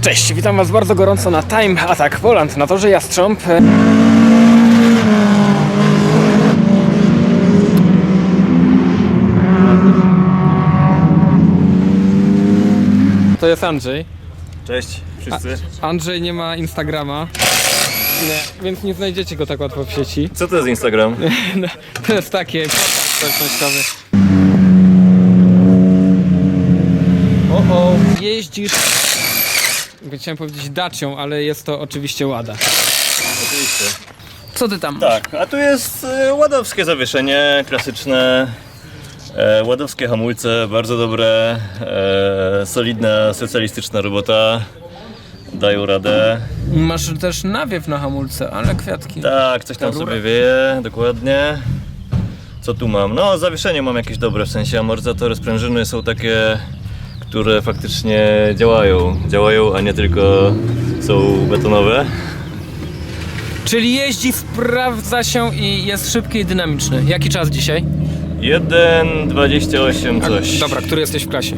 Cześć, witam Was bardzo gorąco na Time Attack Poland na torze Jastrząb. To jest Andrzej. Cześć wszyscy. Andrzej nie ma Instagrama, nie, więc nie znajdziecie go tak łatwo w sieci. Co to jest Instagram? No, to jest takie portal społecznościowy. O, o. Jeździsz, chciałem powiedzieć dacią, ale jest to oczywiście łada. Oczywiście. Co ty tam masz? Tak, a tu jest e, ładowskie zawieszenie, klasyczne. E, ładowskie hamulce, bardzo dobre, e, solidna, socjalistyczna robota. Dają radę. Masz też nawiew na hamulce, ale kwiatki. Tak, coś tam rura. sobie wieje, dokładnie. Co tu mam? No, zawieszenie mam jakieś dobre, w sensie amortyzatory, sprężyny są takie, które faktycznie działają. Działają, a nie tylko są betonowe. Czyli jeździ, sprawdza się i jest szybki i dynamiczny. Jaki czas dzisiaj? 1,28 coś. Dobra, który jesteś w klasie?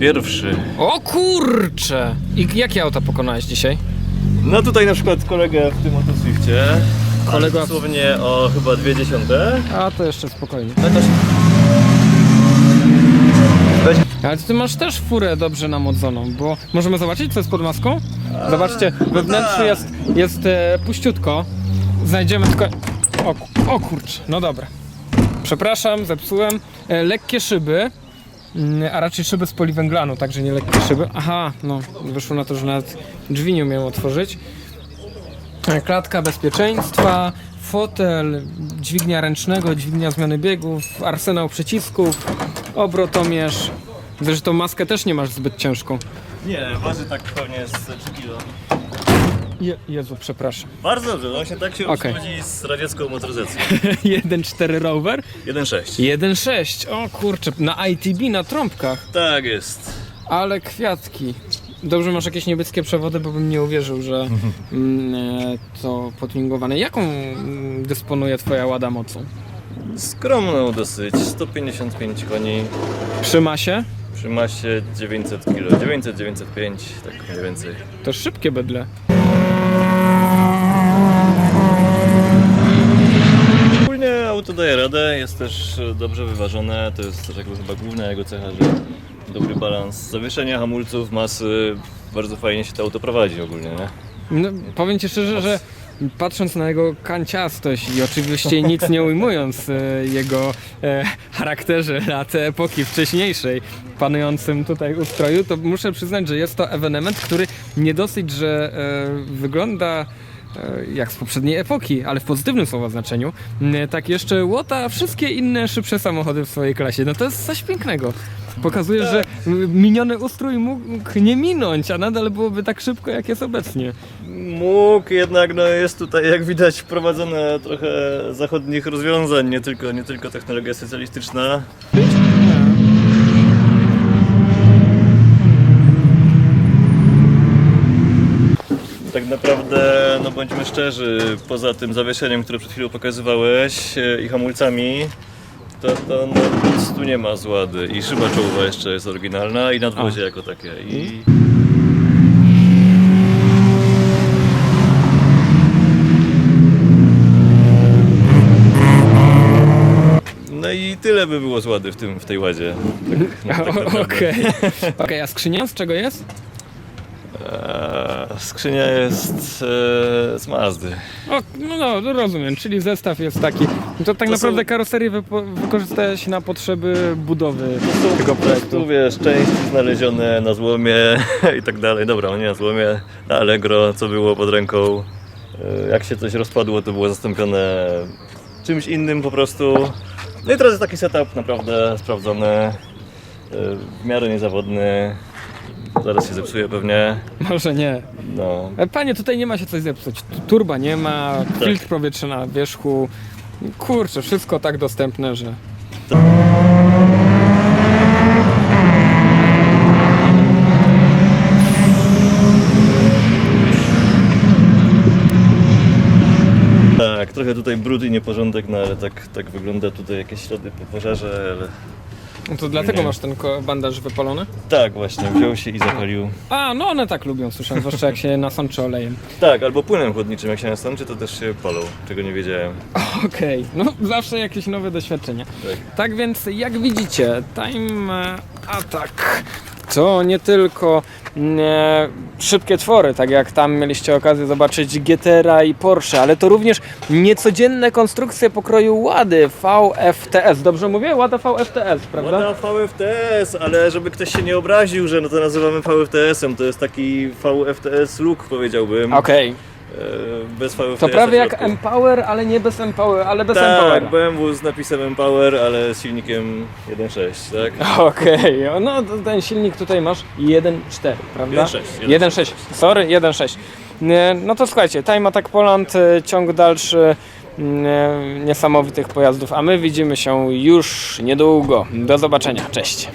Pierwszy. O kurcze! I jakie auta pokonałeś dzisiaj? No tutaj na przykład kolegę w tym oto Swifcie. Kolega- Ale Dosłownie o chyba dwie dziesiąte. A to jeszcze spokojnie. Ale ty masz też furę dobrze namodzoną, bo możemy zobaczyć co jest pod maską? Zobaczcie, we wnętrzu tak. jest, jest e, puściutko. Znajdziemy tylko... O, o kurczę, no dobra. Przepraszam, zepsułem. E, lekkie szyby, mm, a raczej szyby z poliwęglanu, także nie lekkie szyby. Aha, no wyszło na to, że nawet drzwi nie umiem otworzyć. E, Klatka bezpieczeństwa, fotel, dźwignia ręcznego, dźwignia zmiany biegów, arsenał przycisków, obrotomierz. Zresztą maskę też nie masz zbyt ciężką. Nie, waży tak pewnie z 3 kilo. Je, Jezu, przepraszam. Bardzo dobrze, się tak się Okej. rozchodzi z radziecką motoryzacją. 1.4 rower? 1,6. 1.6, o kurczę, na ITB, na trąbkach, Tak jest. ale kwiatki. Dobrze, masz jakieś niebieskie przewody, bo bym nie uwierzył, że mm, e, to potwingowane. Jaką mm, dysponuje twoja łada mocą? Skromną dosyć, 155 koni, Przy masie? Przy masie 900 kg, 900-905, tak mniej więcej. To szybkie bydle. Ogólnie auto daje radę, jest też dobrze wyważone, to jest też jakby chyba główna jego cecha, że dobry balans zawieszenia, hamulców, masy, bardzo fajnie się to auto prowadzi ogólnie, nie? No, powiem Ci szczerze, że patrząc na jego kanciastość i oczywiście nic nie ujmując e, jego e, charakterze na te epoki wcześniejszej panującym tutaj ustroju, to muszę przyznać, że jest to ewenement, który nie dosyć, że e, wygląda jak z poprzedniej epoki, ale w pozytywnym słowa znaczeniu, m, tak jeszcze łota wszystkie inne szybsze samochody w swojej klasie. No to jest coś pięknego. Pokazuje, że miniony ustrój mógł nie minąć, a nadal byłoby tak szybko, jak jest obecnie. Mógł, jednak no jest tutaj jak widać wprowadzone trochę zachodnich rozwiązań, nie tylko, nie tylko technologia socjalistyczna. Tak naprawdę, no bądźmy szczerzy, poza tym zawieszeniem, które przed chwilą pokazywałeś e, i hamulcami, to, to no, nic tu nie ma z łady. I szyba czołowa jeszcze jest oryginalna i nadwozie jako takie. I... No i tyle by było z łady w, tym, w tej ładzie. Tak, tak naprawdę. Okej. Okej, a skrzynia z czego jest? Eee, Skrzynia jest e, z Mazdy. O, no, no, no rozumiem, czyli zestaw jest taki. To tak To naprawdę są- karoserię wypo- wykorzystałeś na potrzeby budowy tego prostu, projektu. wiesz, części znalezione na złomie i tak dalej. Dobra, nie na złomie, na Allegro, co było pod ręką. E, Jak się coś rozpadło, to było zastąpione czymś innym po prostu. No i teraz jest taki setup naprawdę sprawdzony, e, w miarę niezawodny. Zaraz się zepsuje pewnie. Może nie. No, E, Panie, tutaj nie ma się coś zepsuć. Tu Turba nie ma, filtr powietrza na wierzchu. Kurczę, wszystko tak dostępne, że... Tak, trochę tutaj brud i nieporządek, no ale tak, tak wygląda tutaj jakieś ślady po pożarze, ale No to dlatego masz ten ko- bandaż wypalony? Tak, właśnie, wziął się i zapalił. A, no one tak lubią, słyszę, zwłaszcza jak się nasączy olejem. Tak, albo płynem chłodniczym, jak się nastączy, to też się palą, czego nie wiedziałem. Okej, no zawsze jakieś nowe doświadczenie. Tak. Tak więc jak widzicie, Time Attack to nie tylko szybkie twory, tak jak tam mieliście okazję zobaczyć GTR i Porsche, ale to również niecodzienne konstrukcje pokroju Łady VFTS. Dobrze mówię? Łada VFTS, prawda? Łada VFTS, ale żeby ktoś się nie obraził, że no to nazywamy VFTS-em, to jest taki VFTS look powiedziałbym. Okej, E, Bez VFTS. to prawie jak. Empower, ale nie bez Empower, ale bez Tak, Empower. BMW z napisem Empower, ale z silnikiem 1.6, tak? Okej, no to ten silnik tutaj masz 1.4, prawda? 1.6, 1.6, sorry, 1.6. Nie, No to słuchajcie, Time Attack Poland, e, ciąg dalszy nie, niesamowitych pojazdów, a my widzimy się już niedługo. Do zobaczenia, cześć.